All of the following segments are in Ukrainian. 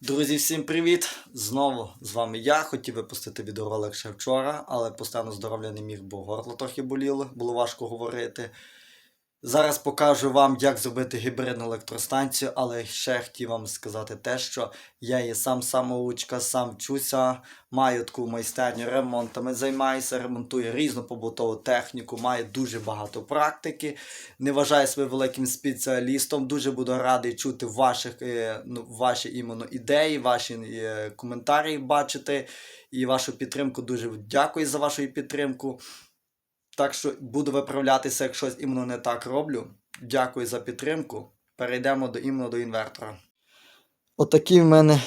Друзі, всім привіт! Знову з вами я. Хотів випустити відеоролик ще вчора, але по здоров'я не міг, бо горло трохи боліло, було важко говорити. Зараз покажу вам, як зробити гібридну електростанцію, але ще хотів вам сказати те, що я є сам самоучка, сам вчуся, маю таку майстерню ремонтами, займаюся, ремонтую різну побутову техніку, маю дуже багато практики. Не вважаю себе великим спеціалістом. Дуже буду радий чути ваших, е, ну, ваші іменно ідеї, ваші е, коментарі бачити і вашу підтримку. Дуже дякую за вашу підтримку. Так що буду виправлятися, як щось іменно не так роблю. Дякую за підтримку. Перейдемо до іменно до інвертора. Отакий в мене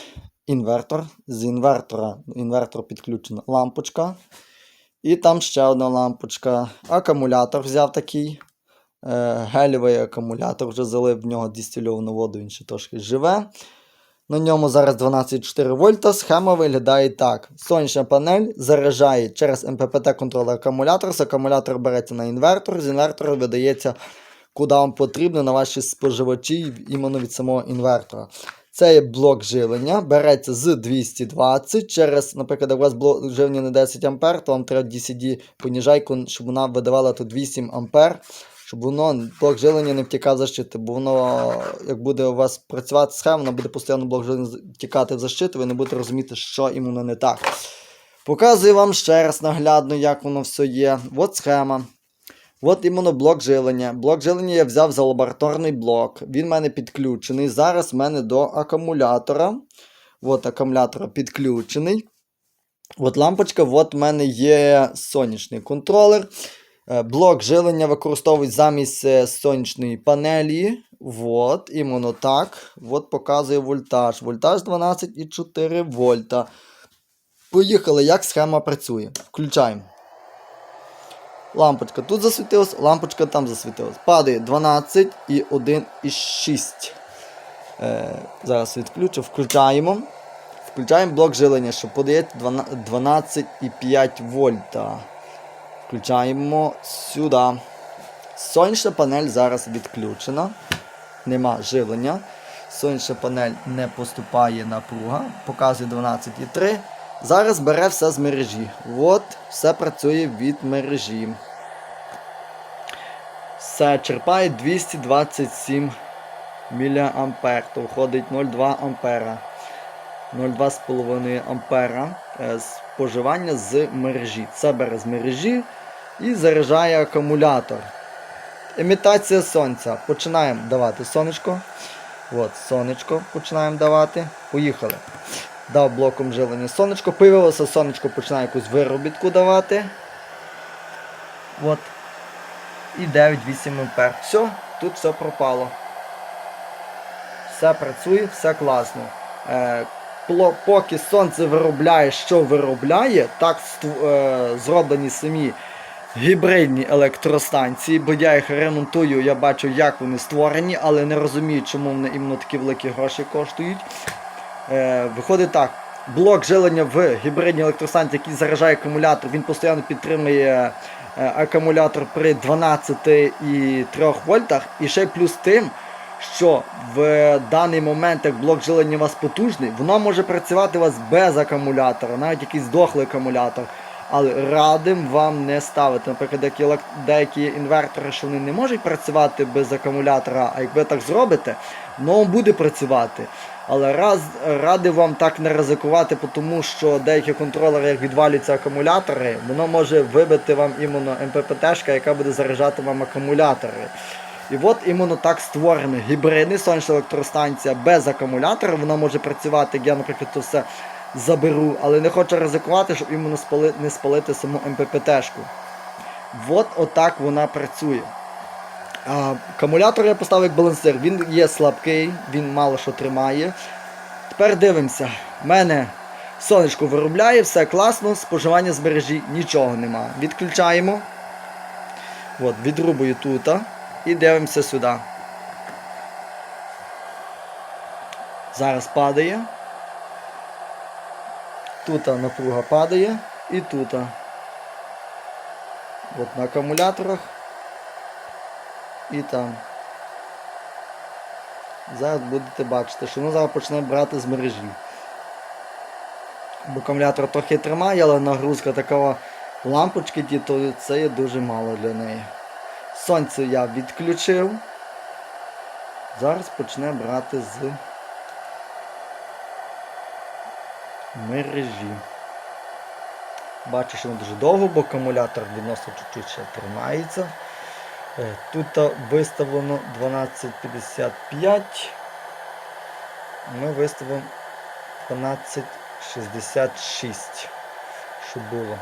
інвертор. З інвертора інвертор підключена лампочка. І там ще одна лампочка. Акумулятор взяв такий. Е, гелєвий акумулятор вже залив в нього дистильовану воду, він ще трошки живе. На ньому зараз 12,4 вольта. Схема виглядає так: сонячна панель заряджає через МППТ контролер акумулятор. З акумулятор береться на інвертор, з інвертора видається, куди вам потрібно на ваші споживачі іменно від самого інвертора. Це є блок живлення, береться з 220 через, наприклад, у вас блок живлення на 10 А, то вам треба DCD поніжайку, щоб вона видавала тут 8 А щоб воно блок жилення не втікав за щити, бо воно, як буде у вас працювати схема, воно буде постійно блок жилення втікати в защиту, ви не будете розуміти, що іменно не так. Показую вам ще раз наглядно, як воно все є. От схема. От іменно блок жилення. Блок жилення я взяв за лабораторний блок. Він в мене підключений. Зараз в мене до акумулятора. От акумулятора підключений. От лампочка, от в мене є сонячний контролер. Е, Блок жилення використовують замість е, сонячної панелі. От, іменно так. От показує вольтаж. Вольтаж 12,4 вольта. Поїхали, як схема працює. Включаємо. Лампочка тут засвітилась, лампочка там засвітилась. Падає 12 і 1,6. Е, зараз відключу. Включаємо. Включаємо блок жилення, що подає 12,5 вольта. Включаємо сюди. Сонячна панель зараз відключена. Нема живлення. Сонячна панель не поступає напруга. Показує 12,3. Зараз бере все з мережі. От, все працює від мережі. Все, черпає 227 мА. То входить 0,2 ампера. 0,2,5 ампера е, споживання з мережі. Це бере з мережі і заряджає акумулятор. Імітація сонця. Починаємо давати сонечко. От, сонечко починаємо давати. Поїхали. Дав блоком живлення сонечко. Появилося сонечко, починає якусь виробітку давати. От. І 9-8 ампер. Все, тут все пропало. Все працює, все класно. Е, поки сонце виробляє, що виробляє, так е, зроблені самі гібридні електростанції, бо я їх ремонтую, я бачу, як вони створені, але не розумію, чому вони іменно такі великі гроші коштують. Е, виходить так. Блок жилення в гібридній електростанції, який заряджає акумулятор, він постійно підтримує е, акумулятор при 12,3 вольтах. І ще плюс тим, що в даний момент, як блок жилення у вас потужний, воно може працювати у вас без акумулятора, навіть якийсь дохлий акумулятор. Але радим вам не ставити. Наприклад, деякі, деякі інвертори, що вони не можуть працювати без акумулятора, а як ви так зробите, воно буде працювати. Але раз, радив вам так не ризикувати, тому що деякі контролери, як відвалюються акумулятори, воно може вибити вам іменно МППТшка, яка буде заряджати вам акумулятори. І от іменно так створений гібридний сонячна електростанція без акумулятора. Вона може працювати, як наприклад, це все заберу, але не хочу ризикувати, щоб іменно спали, не спалити саму МППТшку. От отак вона працює. А, акумулятор я поставив як балансир. Він є слабкий, він мало що тримає. Тепер дивимося. У мене сонечко виробляє, все класно, споживання з мережі нічого нема. Відключаємо. От, відрубую тут. І дивимося сюди. Зараз падає. Тут напруга падає і тут. От на акумуляторах. І там. Зараз будете бачити, що воно зараз почне брати з мережі. Бо акумулятор трохи тримає, але нагрузка такого лампочки, ті, то це є дуже мало для неї. Сонце я відключив. Зараз почне брати з мережі. Бачу, що він дуже довго, бо акумулятор відносно чуть-чуть ще тримається. Е, Тут виставлено 12.55. Ми виставимо 12.66, щоб було.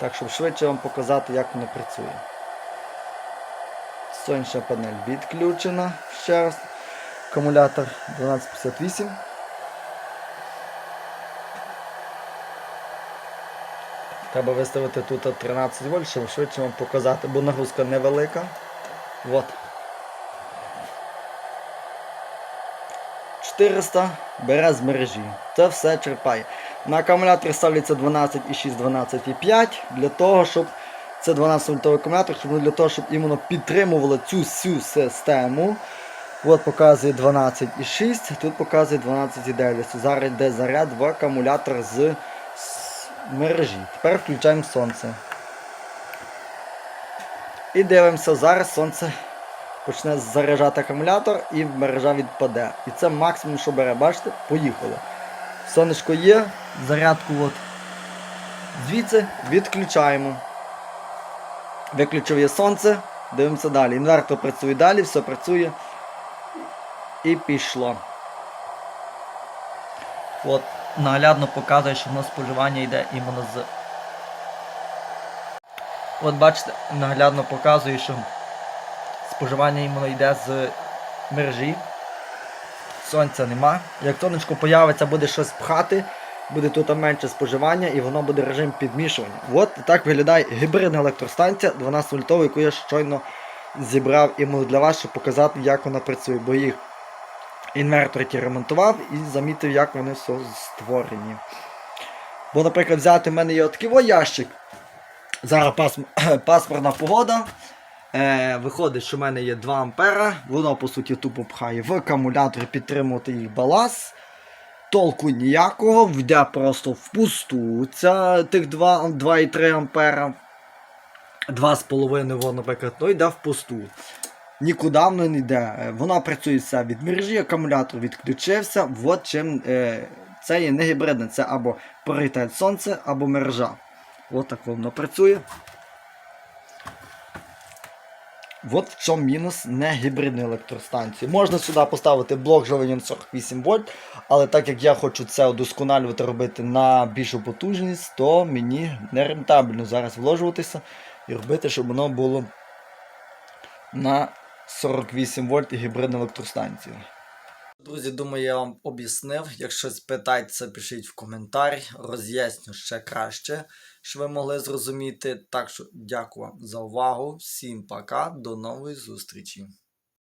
Так, щоб швидше вам показати, як воно працює. Сонячна панель відключена. Ще раз. Акумулятор 1258. Треба виставити тут 13 вольт, щоб швидше вам показати, бо нагрузка невелика. От. 400 бере з мережі. Це все черпає. На акумуляторі ставляться 12,6, 12,5 для того, щоб це 12 вольтовий акумулятор, щоб для того, щоб іменно підтримувало цю всю систему. От показує 12,6, тут показує 12,9. Зараз йде заряд в акумулятор з мережі. Тепер включаємо сонце. І дивимося, зараз сонце почне заряджати акумулятор і мережа відпаде. І це максимум, що бере. Бачите? Поїхало. Сонечко є, зарядку от звідси відключаємо. Виключив є сонце, дивимося далі. Інвертор працює далі, все працює. І пішло. От, наглядно показує, що воно споживання йде іменно з. От бачите, наглядно показує, що споживання іменно йде з мережі. Сонця нема. Як сонечко появиться, буде щось пхати, буде тут менше споживання і воно буде режим підмішування. От так виглядає гібридна електростанція 12 вольтова, яку я щойно зібрав іменно для вас, щоб показати, як вона працює. Бо їх інвертор ті ремонтував і замітив, як вони все створені. Бо, наприклад, взяти в мене є такий о ящик. Зараз пасм... пасмурна погода. Е, виходить, що в мене є 2 ампера. Воно, по суті, тупо пхає в акумулятор підтримувати їх баланс. Толку ніякого, йде просто впусту. Ця тих 2,3 ампера. 2,5 воно, наприклад, ну йде впусту. Нікуди воно не йде. Е, Вона працює все від мережі, акумулятор відключився. От чим е, це є не гібридне, це або пріоритет сонце, або мережа. От так воно працює. От в чому мінус не гібридної електростанції. Можна сюди поставити блок живленням 48 вольт, але так як я хочу це удосконалювати, робити на більшу потужність, то мені не рентабельно зараз вложуватися і робити, щоб воно було на 48 вольт і гібридна електростанція. Друзі, думаю, я вам об'яснив. Якщо питається, пишіть в коментарі, роз'ясню ще краще, що ви могли зрозуміти. Так що дякую вам за увагу. Всім пока, до нової зустрічі.